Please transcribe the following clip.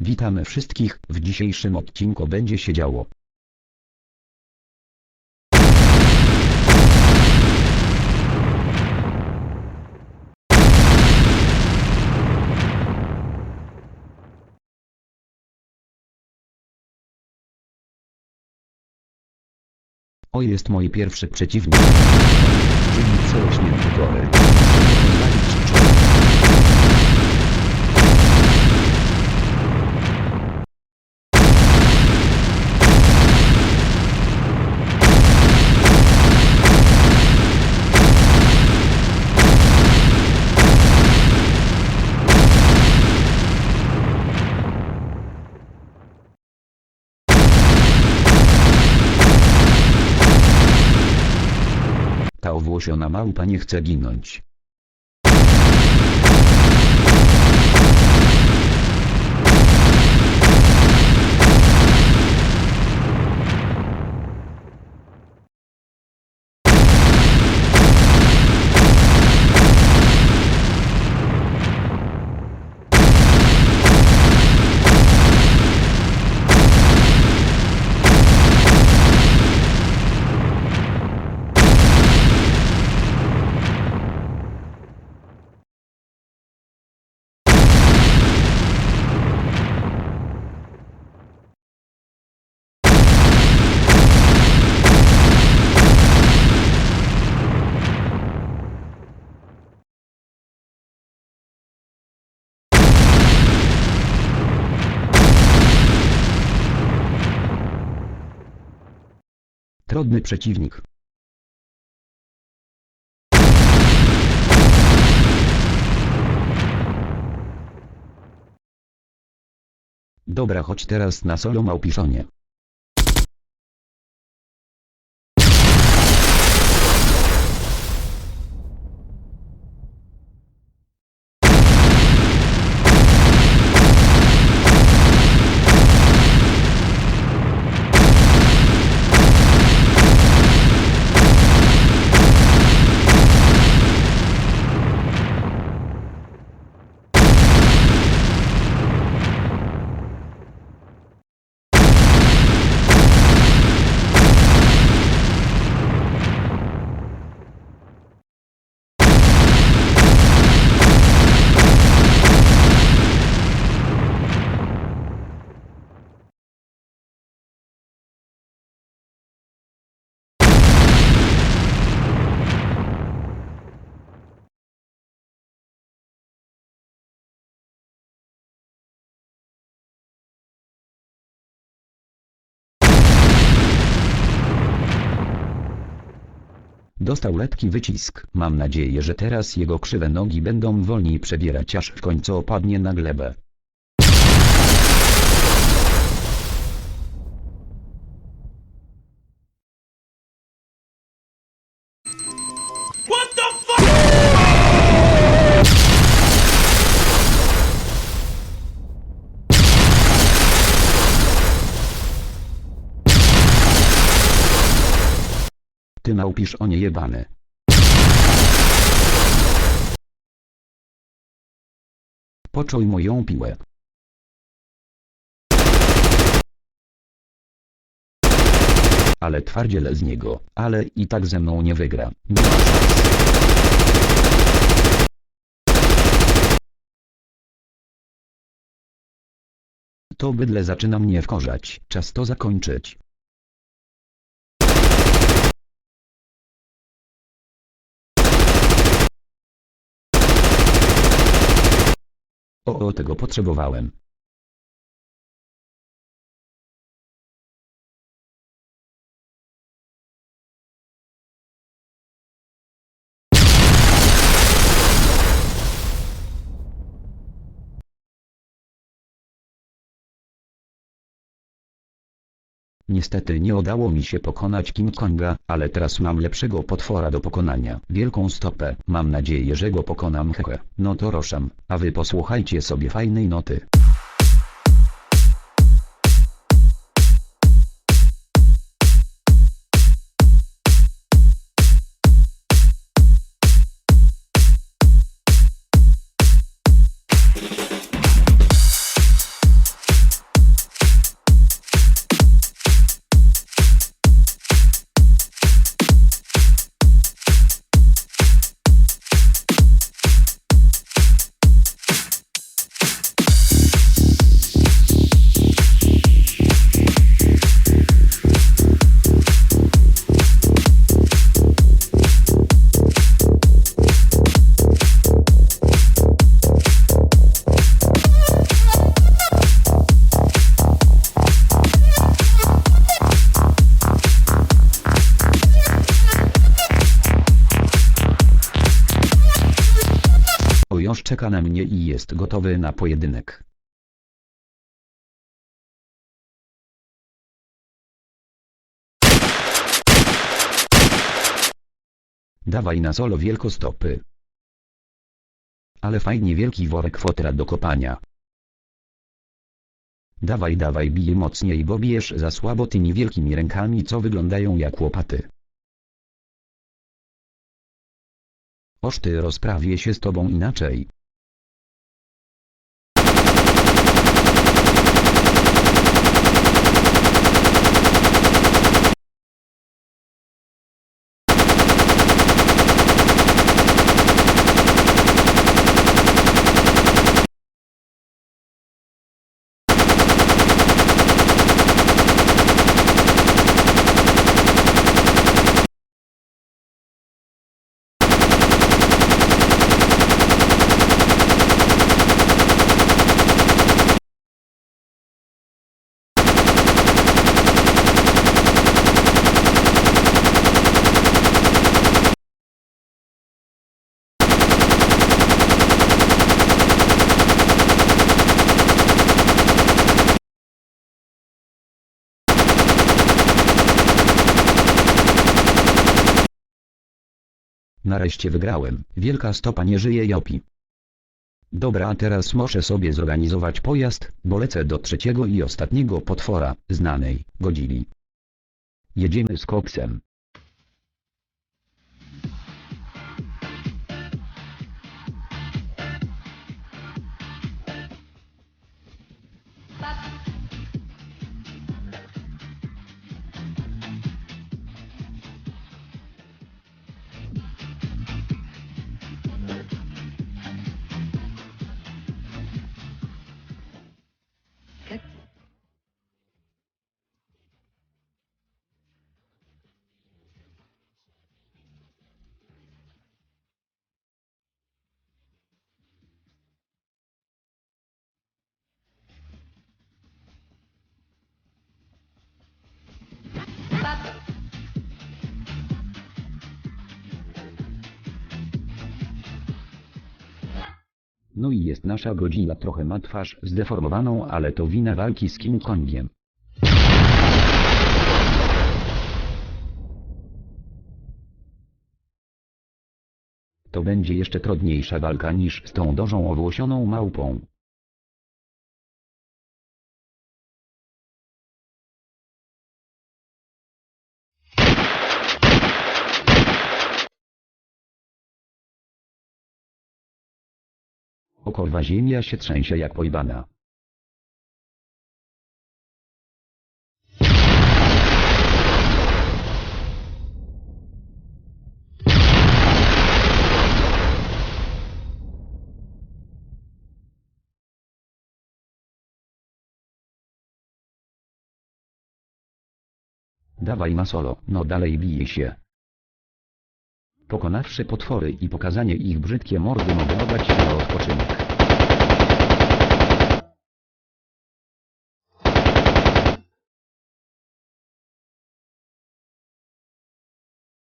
Witamy wszystkich, w dzisiejszym odcinku będzie się działo. O jest mój pierwszy przeciwnik. Goryl. Muszę Ta owłosiona małpa nie chce ginąć. Trudny przeciwnik. Dobra, chodź teraz na solo małpiszonie. Dostał lekki wycisk. Mam nadzieję, że teraz jego krzywe nogi będą wolniej przebierać aż w końcu opadnie na glebę. Ty małpisz o niejebany. Poczuj moją piłę. Ale twardziel z niego, ale i tak ze mną nie wygra. Nie ma szans. To bydle zaczyna mnie wkorzać. Czas to zakończyć. O, tego potrzebowałem. Niestety nie udało mi się pokonać King Konga, ale teraz mam lepszego potwora do pokonania. Wielką stopę. Mam nadzieję, że go pokonam hehe. No to roszam, a wy posłuchajcie sobie fajnej noty. Czeka na mnie i jest gotowy na pojedynek. Dawaj na solo wielkostopy. Ale fajnie wielki worek fotra do kopania. Dawaj dawaj bije mocniej bo bijesz za słabo tymi wielkimi rękami co wyglądają jak łopaty. Oż ty rozprawię się z tobą inaczej. Nareszcie wygrałem. Wielka stopa nie żyje Jopi. Dobra teraz muszę sobie zorganizować pojazd, bo lecę do trzeciego i ostatniego potwora, znanej, Godzili. Jedziemy z koksem. No i jest nasza Godzilla trochę ma twarz zdeformowaną ale to wina walki z King Kongiem. To będzie jeszcze trudniejsza walka niż z tą dużą owłosioną małpą. O kurwa ziemia się trzęsie jak pojbana. Dawaj masolo, no dalej bije się. Pokonawszy potwory i pokazanie ich brzydkie mordy mogę się na odpoczynek.